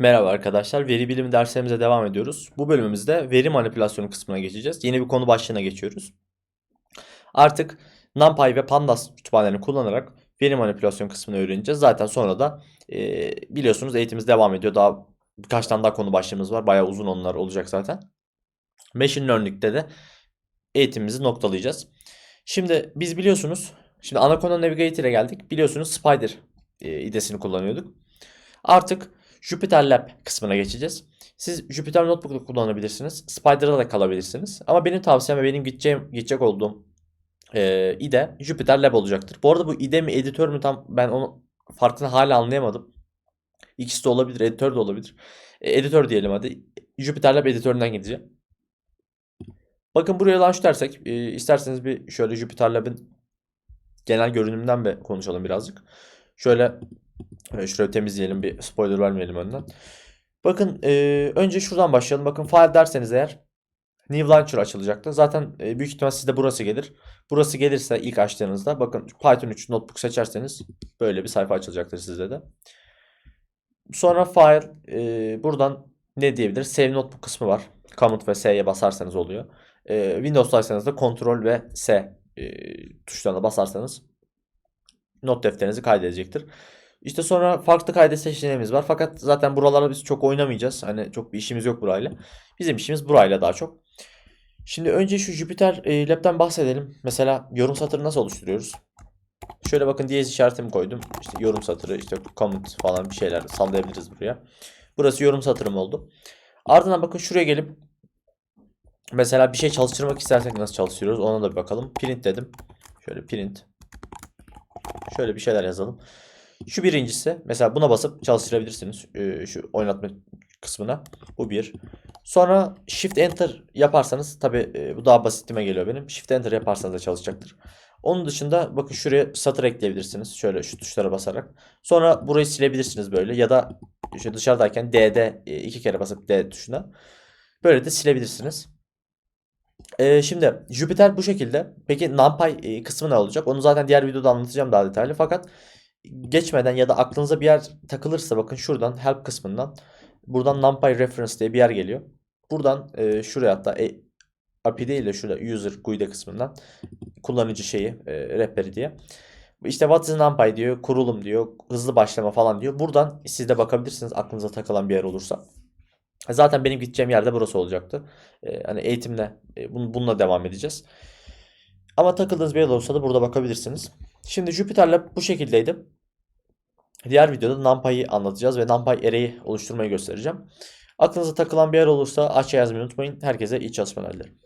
Merhaba arkadaşlar, veri bilimi derslerimize devam ediyoruz. Bu bölümümüzde veri manipülasyonu kısmına geçeceğiz. Yeni bir konu başlığına geçiyoruz. Artık NumPy ve Pandas kütüphanelerini kullanarak veri manipülasyon kısmını öğreneceğiz. Zaten sonra da e, biliyorsunuz eğitimimiz devam ediyor. Daha birkaç tane daha konu başlığımız var. Bayağı uzun onlar olacak zaten. Machine Learning'de de eğitimimizi noktalayacağız. Şimdi biz biliyorsunuz, şimdi Anaconda Navigator'e geldik. Biliyorsunuz Spider e, idesini kullanıyorduk. Artık Jupyter Lab kısmına geçeceğiz. Siz Jupyter Notebook'ta kullanabilirsiniz. Spider'da da kalabilirsiniz. Ama benim tavsiyem ve benim gideceğim, gidecek olduğum e, IDE Jupyter Lab olacaktır. Bu arada bu IDE mi editör mü tam ben onu farkını hala anlayamadım. İkisi de olabilir, editör de olabilir. E, editör diyelim hadi. Jupyter Lab editöründen gideceğim. Bakın buraya launch dersek e, isterseniz bir şöyle Jupyter Lab'in genel görünümünden bir konuşalım birazcık. Şöyle şurayı temizleyelim bir spoiler vermeyelim önden. Bakın e, önce şuradan başlayalım. Bakın file derseniz eğer New Launcher açılacaktı. Zaten e, büyük ihtimal sizde burası gelir. Burası gelirse ilk açtığınızda bakın Python 3 notebook seçerseniz böyle bir sayfa açılacaktır sizde de. Sonra file e, buradan ne diyebilir? Save notebook kısmı var. Command ve S'ye basarsanız oluyor. E, Windows'taysanız da Ctrl ve S e, tuşlarına basarsanız not defterinizi kaydedecektir. İşte sonra farklı kaydet seçeneğimiz var. Fakat zaten buralara biz çok oynamayacağız. Hani çok bir işimiz yok burayla. Bizim işimiz burayla daha çok. Şimdi önce şu Jupyter e, Lab'den bahsedelim. Mesela yorum satırı nasıl oluşturuyoruz? Şöyle bakın diyez işaretimi koydum. İşte yorum satırı, işte comment falan bir şeyler sallayabiliriz buraya. Burası yorum satırım oldu. Ardından bakın şuraya gelip mesela bir şey çalıştırmak istersek nasıl çalıştırıyoruz ona da bir bakalım. Print dedim. Şöyle print. Şöyle bir şeyler yazalım. Şu birincisi. Mesela buna basıp çalıştırabilirsiniz. Ee, şu oynatma kısmına. Bu bir. Sonra Shift Enter yaparsanız tabi e, bu daha basitime geliyor benim. Shift Enter yaparsanız da çalışacaktır. Onun dışında bakın şuraya satır ekleyebilirsiniz. Şöyle şu tuşlara basarak. Sonra burayı silebilirsiniz böyle. Ya da işte dışarıdayken D'de e, iki kere basıp D tuşuna. Böyle de silebilirsiniz. Ee, şimdi Jupyter bu şekilde. Peki NumPy e, kısmı ne olacak? Onu zaten diğer videoda anlatacağım daha detaylı. Fakat geçmeden ya da aklınıza bir yer takılırsa bakın şuradan help kısmından buradan NumPy reference diye bir yer geliyor. Buradan e, şuraya hatta e, API değil de şurada user GUID kısmından kullanıcı şeyi e, rehberi diye. İşte what is NumPy diyor, kurulum diyor, hızlı başlama falan diyor. Buradan siz de bakabilirsiniz aklınıza takılan bir yer olursa. Zaten benim gideceğim yerde burası olacaktı. Ee, hani eğitimle e, bun- bununla devam edeceğiz. Ama takıldığınız bir yer olursa da burada bakabilirsiniz. Şimdi Jupyter Lab bu şekildeydi. Diğer videoda NumPy'yi anlatacağız ve NumPy array'i oluşturmayı göstereceğim. Aklınıza takılan bir yer olursa aç yazmayı unutmayın. Herkese iyi çalışmalar dilerim.